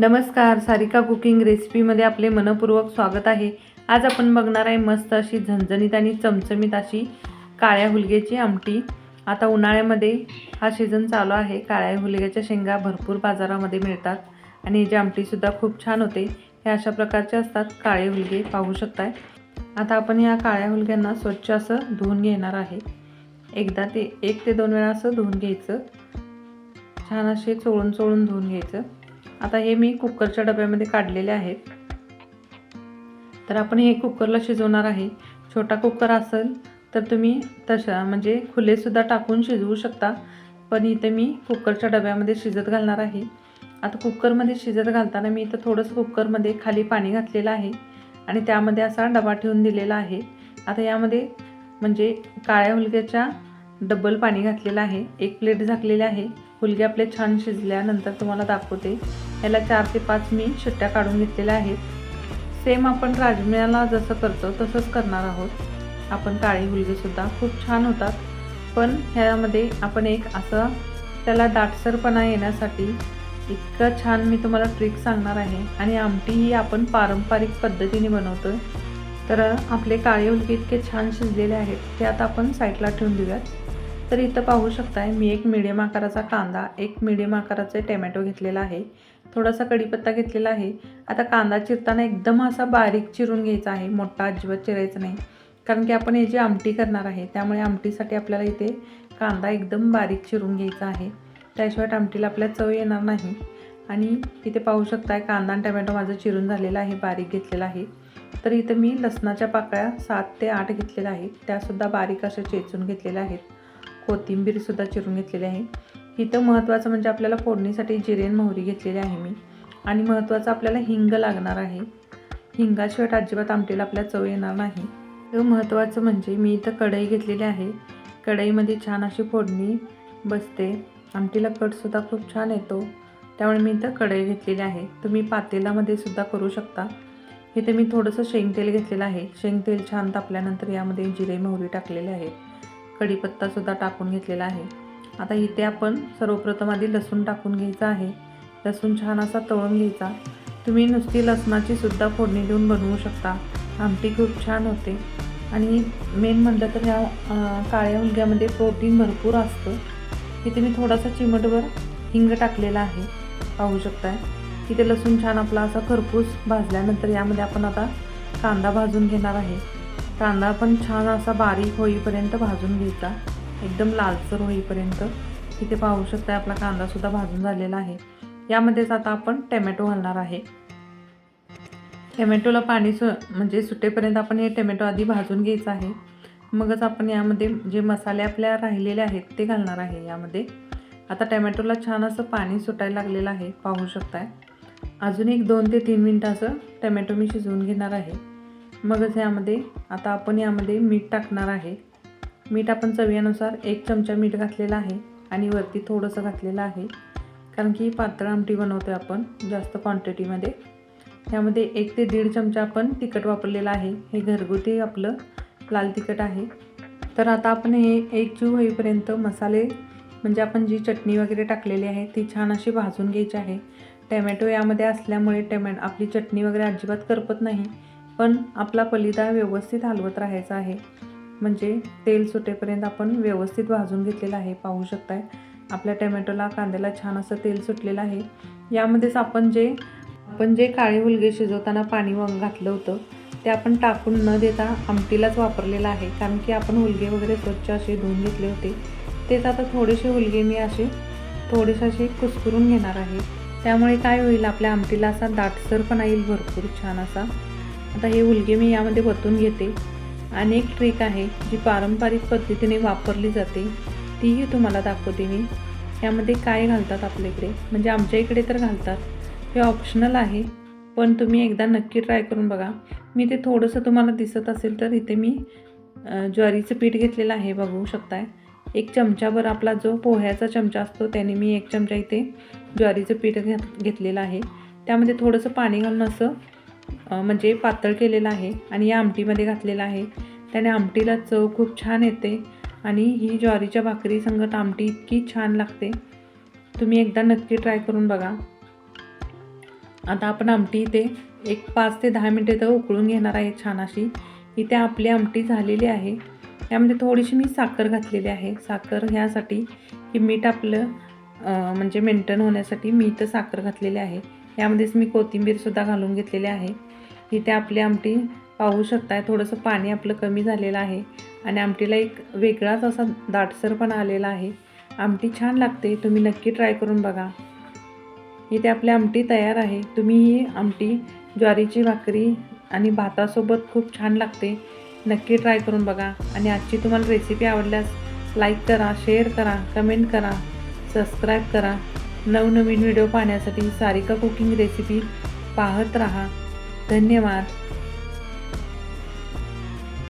नमस्कार सारिका कुकिंग रेसिपीमध्ये आपले मनपूर्वक स्वागत आहे. आज आपण बघणार आहे मस्त अशी झणझणीत आणि चमचमीत अशी काळ्या हुलग्याची आमटी. आता उन्हाळ्यामध्ये हा सीझन चालू आहे. काळ्या हुलग्याच्या शेंगा भरपूर बाजारामध्ये मिळतात आणि ह्याची आमटीसुद्धा खूप छान होते. हे अशा प्रकारचे असतात. काळे हुलगे पाहू शकताय. आता आपण ह्या काळ्या हुलग्यांना स्वच्छ असं धुवून घेणार आहे. एकदा ते एक ते दोन वेळा असं धुवून घ्यायचं. छान असे चोळून चोळून धुवून घ्यायचं. आता हे मी कुकरच्या डब्यामध्ये काढलेले आहेत. तर आपण हे कुकरला शिजवणार आहे. छोटा कुकर असेल तर तुम्ही तशा म्हणजे खुलेसुद्धा टाकून शिजवू शकता. पण इथे मी कुकरच्या डब्यामध्ये शिजत घालणार आहे. आता कुकरमध्ये शिजत घालताना मी इथं थोडंसं कुकरमध्ये खाली पाणी घातलेलं आहे. आणि त्यामध्ये असा डबा ठेवून दिलेला आहे. आता यामध्ये म्हणजे काळ्या हुलग्याच्या डबल पाणी घातलेलं आहे. एक प्लेट झाकलेली आहे. फुलगे आपले छान शिजल्यानंतर तुम्हाला दाखवते. याला चार ते पाच मी शिट्ट्या काढून घेतलेल्या आहेत. सेम आपण राजम्याला जसं करतो तसंच करणार आहोत. आपण काळे हुलगेसुद्धा खूप छान होतात. पण ह्यामध्ये आपण एक असं त्याला दाटसरपणा येण्यासाठी इतकं छान मी तुम्हाला ट्रिक सांगणार आहे. आणि आमटी ही आपण पारंपरिक पद्धतीने बनवतो तर आपले काळे हुलगे इतके छान शिजलेले आहेत ते आता आपण साईडला ठेवून देऊयात. तर इथं पाहू शकताय मी एक मिडियम आकाराचा कांदा एक मिडियम आकाराचे टोमॅटो घेतलेला आहे. थोडासा कढीपत्ता घेतलेला आहे. आता कांदा चिरताना एकदम असा बारीक चिरून घ्यायचा आहे. मोठा अजिबात चिरायचा नाही. कारण की आपण याची आमटी करणार आहे त्यामुळे आमटीसाठी आपल्याला इथे कांदा एकदम बारीक चिरून घ्यायचा आहे. त्याशिवाय आमटीला आपल्याला चव येणार नाही. आणि इथे पाहू शकताय कांदा आणि टमॅटो माझं चिरून झालेलं आहे बारीक घेतलेला आहे. तर इथं मी लसणाच्या पाकळ्या सात ते आठ घेतलेल्या आहेत. त्यासुद्धा बारीक अशा चेचून घेतलेल्या आहेत. कोथिंबीरसुद्धा चिरून घेतलेली आहे. इथं महत्त्वाचं म्हणजे आपल्याला फोडणीसाठी जिरेन मोहरी घेतलेली आहे मी. आणि महत्त्वाचं आपल्याला हिंग लागणार आहे. हिंगाशिवाय अजिबात आमटीला आपल्या चव येणार नाही. तर महत्त्वाचं म्हणजे मी इथं कढई घेतलेली आहे. कढईमध्ये छान अशी फोडणी बसते. आमटीला कटसुद्धा खूप छान येतो. त्यामुळे मी इथं कढई घेतलेली आहे. तुम्ही पातेलामध्ये सुद्धा करू शकता. इथे मी थोडंसं शेंगतेल घेतलेलं आहे. शेंगतेल छान तापल्यानंतर यामध्ये जिरे मोहरी टाकलेले आहेत. कढीपत्तासुद्धा टाकून घेतलेला आहे. आता इथे आपण सर्वप्रथम आधी लसूण टाकून घ्यायचा आहे. लसूण छान असा तळून घ्यायचा. तुम्ही नुसती लसणाची सुद्धा फोडणी देऊन बनवू शकता. आमटी खूप छान होते. आणि मेन म्हटलं तर ह्या काळ्या हुलग्यामध्ये प्रोटीन भरपूर असतं. इथे मी थोडासा चिमटभर हिंग टाकलेला आहे. पाहू शकताय. इथे लसूण छान आपला असा खरपूस भाजल्यानंतर यामध्ये आपण आता कांदा भाजून घेणार आहे. कांदा पण छान असा बारीक होईपर्यंत भाजून घ्यायचा. एकदम लालसर होईपर्यंत. इथे पाहू शकता आपला कांदासुद्धा भाजून झालेला आहे. यामध्येच आता आपण टमॅटो घालणार आहे. टमॅटोला पाणी सु म्हणजे सुटेपर्यंत आपण हे टमॅटो आधी भाजून घ्यायचं आहे. मगच आपण यामध्ये जे मसाले आपल्या राहिलेले आहेत ते घालणार आहे यामध्ये. आता टमॅटोला छान असं पाणी सुटायला लागलेलं आहे. पाहू शकताय. अजून एक दोन ते तीन मिनटं असं टमॅटो मी शिजवून घेणार आहे. मगच यामध्ये आता आपण यामध्ये मीठ टाकणार आहे. मीठ आपण चवीनुसार एक चमचा मीठ घातलेलं आहे आणि वरती थोडंसं घातलेलं आहे. कारण की पातळ आमटी बनवतो आपण जास्त क्वांटिटीमध्ये यामध्ये एक ते दीड चमचा आपण तिखट वापरलेलं आहे. हे घरगुती आपलं लाल तिखट आहे. तर आता आपण हे एक जीव होईपर्यंत मसाले म्हणजे आपण जी चटणी वगैरे टाकलेली आहे ती छान अशी भाजून घ्यायची आहे. टॅमॅटो यामध्ये असल्यामुळे टमॅ आपली चटणी वगैरे अजिबात करपत नाही. पण आपला पलिदा व्यवस्थित हलवत राहायचा आहे. म्हणजे तेल सुटेपर्यंत आपण व्यवस्थित भाजून घेतलेलं आहे. पाहू शकताय. आपल्या टमॅटोला कांद्याला छान असं तेल सुटलेलं आहे. यामध्येच आपण जे आपण जे काळे हुलगे शिजवताना पाणी व घातलं होतं ते आपण टाकून न देता आमटीलाच वापरलेलं आहे. कारण की आपण हुलगे वगैरे स्वच्छ असे धुवून घेतले होते. तेच आता थोडेसे हुलगे मी असे थोडेसे असे कुस्करून घेणार आहे. त्यामुळे काय होईल आपल्या आमटीला असा दाटसरपणा येईल भरपूर छान असा. आता हे उलगे मी यामध्ये वतून घेते. आणि एक ट्रिक आहे जी पारंपरिक पद्धतीने वापरली जाते. तीही तुम्हाला दाखवते मी. यामध्ये काय घालतात आपल्याकडे? म्हणजे आमच्या इकडे तर घालतात. हे ऑप्शनल आहे पण तुम्ही एकदा नक्की ट्राय करून बघा. मी ते थोडंसं तुम्हाला दिसत असेल तर इथे मी ज्वारीचं पीठ घेतलेलं आहे बघू शकताय. एक चमचाभर आपला जो पोह्याचा चमचा असतो त्याने मी एक चमचा इथे ज्वारीचं पीठ घेत घेतलेलं आहे. त्यामध्ये थोडंसं पाणी घालून असं म्हणजे पातळ केलेलं आहे आणि या आमटीमध्ये घातलेलं आहे. त्याने आमटीला चव खूप छान येते आणि ही ज्वारीच्या भाकरी संगत आमटी इतकी छान लागते. तुम्ही एकदा नक्की ट्राय करून बघा. आता आपण आमटी इथे एक पाच ते दहा मिनटे तर उकळून घेणार आहे छान अशी. इथे आपली आमटी झालेली आहे. यामध्ये थोडीशी मी साखर घातलेली आहे. साखर ह्यासाठी की मीठ आपलं म्हणजे मेंटेन होण्यासाठी मी इथं साखर घातलेली आहे. यामध्येच मी कोथिंबीरसुद्धा घालून घेतलेली आहे. इथे आपली आमटी पाहू शकताय. थोडंसं पाणी आपलं कमी झालेलं आहे आणि आमटीला एक वेगळाच असा दाटसरपणा आलेला आहे. आमटी छान लागते. तुम्ही नक्की ट्राय करून बघा. इथे आपली आमटी तयार आहे. तुम्ही ही आमटी ज्वारीची भाकरी आणि भातासोबत खूप छान लागते. नक्की ट्राय करून बघा. आणि आजची तुम्हाला रेसिपी आवडल्यास लाईक करा शेअर करा कमेंट करा सबस्क्राईब करा. नवनवीन व्हिडिओ पाहण्यासाठी सारिका कुकिंग रेसिपी पाहत राहा. धन्यवाद.